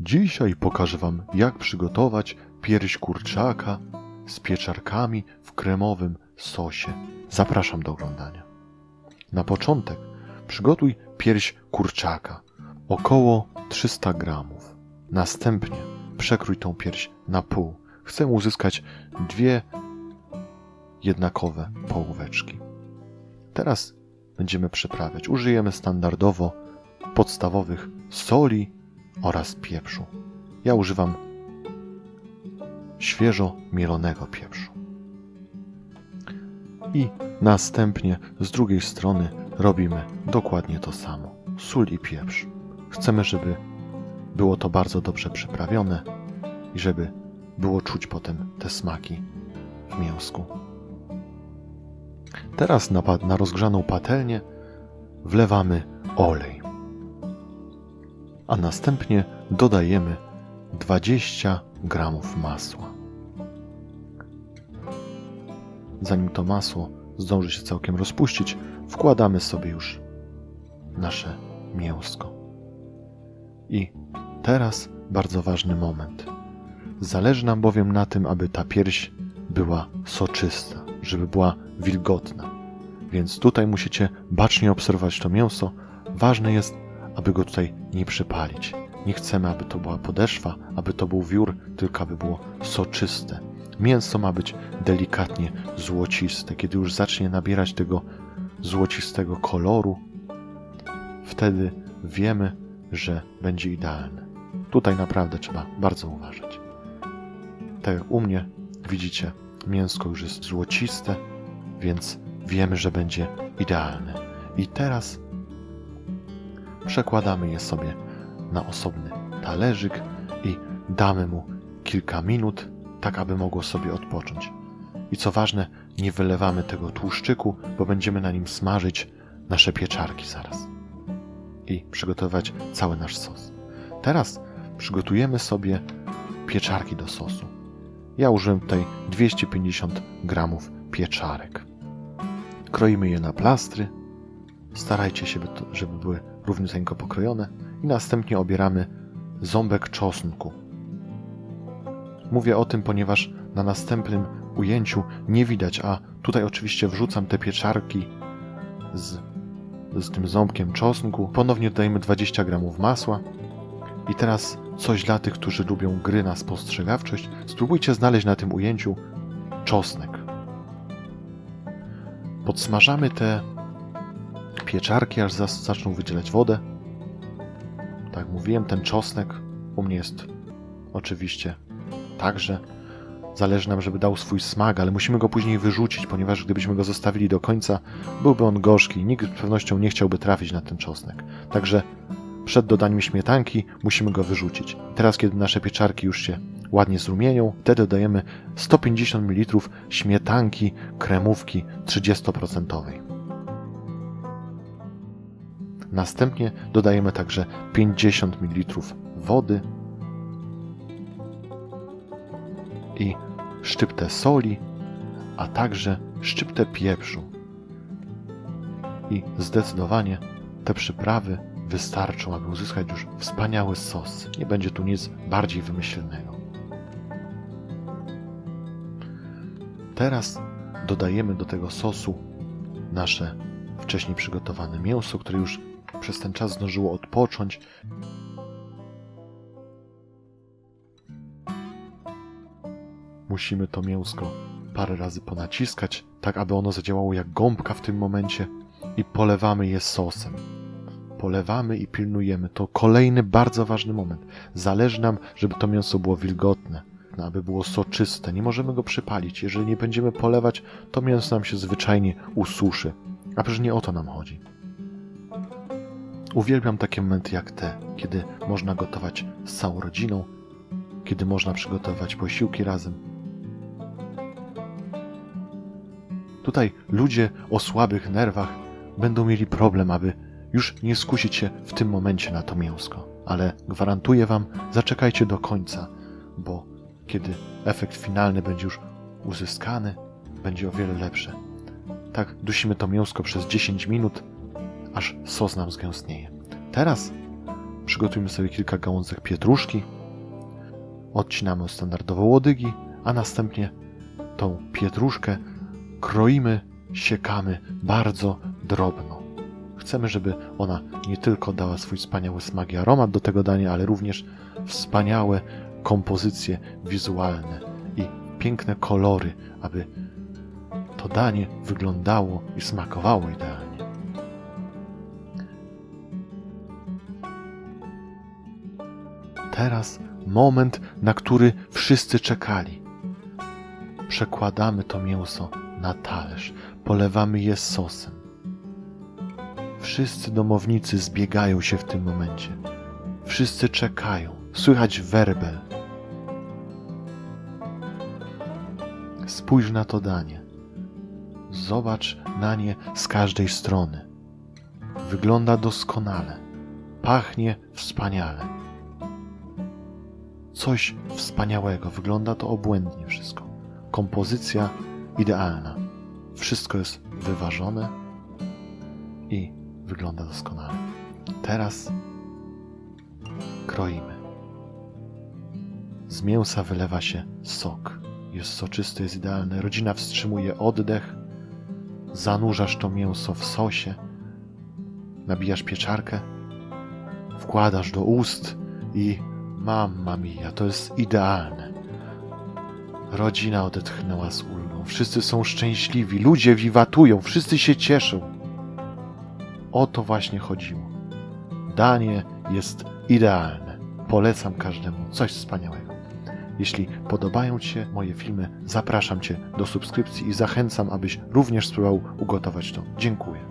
Dzisiaj pokażę Wam, jak przygotować pierś kurczaka z pieczarkami w kremowym sosie. Zapraszam do oglądania. Na początek przygotuj pierś kurczaka, około 300 gramów. Następnie przekrój tą pierś na pół. Chcę uzyskać dwie jednakowe połóweczki. Teraz będziemy przyprawiać. Użyjemy standardowo podstawowych soli oraz pieprzu. Ja używam świeżo mielonego pieprzu. I następnie z drugiej strony robimy dokładnie to samo. Sól i pieprz. Chcemy, żeby było to bardzo dobrze przyprawione i żeby było czuć potem te smaki w mięsku. Teraz na, na rozgrzaną patelnię wlewamy olej, a następnie dodajemy 20 gramów masła. Zanim to masło zdąży się całkiem rozpuścić, wkładamy sobie już nasze mięsko. I teraz bardzo ważny moment. Zależy nam bowiem na tym, aby ta pierś była soczysta, żeby była wilgotna. Więc tutaj musicie bacznie obserwować to mięso. Ważne jest, aby go tutaj nie przypalić. Nie chcemy, aby to była podeszwa, aby to był wiór, tylko aby było soczyste. Mięso ma być delikatnie złociste. Kiedy już zacznie nabierać tego złocistego koloru, wtedy wiemy, że będzie idealne. Tutaj naprawdę trzeba bardzo uważać. Tak jak u mnie, widzicie, mięsko już jest złociste, więc wiemy, że będzie idealne. I teraz przekładamy je sobie na osobny talerzyk i damy mu kilka minut, tak aby mogło sobie odpocząć. I co ważne, nie wylewamy tego tłuszczyku, bo będziemy na nim smażyć nasze pieczarki zaraz i przygotowywać cały nasz sos. Teraz przygotujemy sobie pieczarki do sosu. Ja użyłem tutaj 250 gramów pieczarek. Kroimy je na plastry. Starajcie się, żeby były równiuteńko pokrojone i następnie obieramy ząbek czosnku. Mówię o tym, ponieważ na następnym ujęciu nie widać, a tutaj oczywiście wrzucam te pieczarki z, z tym ząbkiem czosnku. Ponownie dodajemy 20 gramów masła. I teraz coś dla tych, którzy lubią gry na spostrzegawczość. Spróbujcie znaleźć na tym ujęciu czosnek. Podsmażamy te pieczarki, aż zaczną wydzielać wodę. Tak jak mówiłem, ten czosnek u mnie jest oczywiście także. Zależy nam, żeby dał swój smak, ale musimy go później wyrzucić, ponieważ gdybyśmy go zostawili do końca, byłby on gorzki i nikt z pewnością nie chciałby trafić na ten czosnek. Także przed dodaniem śmietanki musimy go wyrzucić. Teraz, kiedy nasze pieczarki już się ładnie zrumienią, wtedy dodajemy 150 ml śmietanki kremówki 30%. Następnie dodajemy także 50 ml wody i szczyptę soli, a także szczyptę pieprzu. I zdecydowanie te przyprawy wystarczą, aby uzyskać już wspaniały sos. Nie będzie tu nic bardziej wymyślnego. Teraz dodajemy do tego sosu nasze wcześniej przygotowane mięso, które już przez ten czas zdążyło odpocząć. Musimy to mięsko parę razy ponaciskać, tak aby ono zadziałało jak gąbka w tym momencie i polewamy je sosem. Polewamy i pilnujemy. To kolejny bardzo ważny moment. Zależy nam, żeby to mięso było wilgotne, aby było soczyste. Nie możemy go przypalić. Jeżeli nie będziemy polewać, to mięso nam się zwyczajnie ususzy. A przecież nie o to nam chodzi. Uwielbiam takie momenty jak te, kiedy można gotować z całą rodziną, kiedy można przygotować posiłki razem. Tutaj ludzie o słabych nerwach będą mieli problem, aby już nie skusić się w tym momencie na to mięsko. Ale gwarantuję Wam, zaczekajcie do końca, bo kiedy efekt finalny będzie już uzyskany, będzie o wiele lepszy. Tak dusimy to mięsko przez 10 minut, aż sos nam zgęstnieje. Teraz przygotujmy sobie kilka gałązek pietruszki, odcinamy standardowo łodygi, a następnie tą pietruszkę kroimy, siekamy bardzo drobno. Chcemy, żeby ona nie tylko dała swój wspaniały smak i aromat do tego dania, ale również wspaniałe kompozycje wizualne i piękne kolory, aby to danie wyglądało i smakowało idealnie. Teraz moment, na który wszyscy czekali. Przekładamy to mięso na talerz, polewamy je sosem. Wszyscy domownicy zbiegają się w tym momencie. Wszyscy czekają. Słychać werbel. Spójrz na to danie. Zobacz na nie z każdej strony. Wygląda doskonale. Pachnie wspaniale. Coś wspaniałego. Wygląda to obłędnie wszystko. Kompozycja idealna. Wszystko jest wyważone i wygląda doskonale. Teraz kroimy. Z mięsa wylewa się sok. Jest soczysty, jest idealny. Rodzina wstrzymuje oddech. Zanurzasz to mięso w sosie. Nabijasz pieczarkę. Wkładasz do ust i mamma mia, to jest idealne. Rodzina odetchnęła z ulgą. Wszyscy są szczęśliwi. Ludzie wiwatują. Wszyscy się cieszą. O to właśnie chodziło. Danie jest idealne. Polecam każdemu coś wspaniałego. Jeśli podobają Ci się moje filmy, zapraszam Cię do subskrypcji i zachęcam, abyś również spróbował ugotować to. Dziękuję.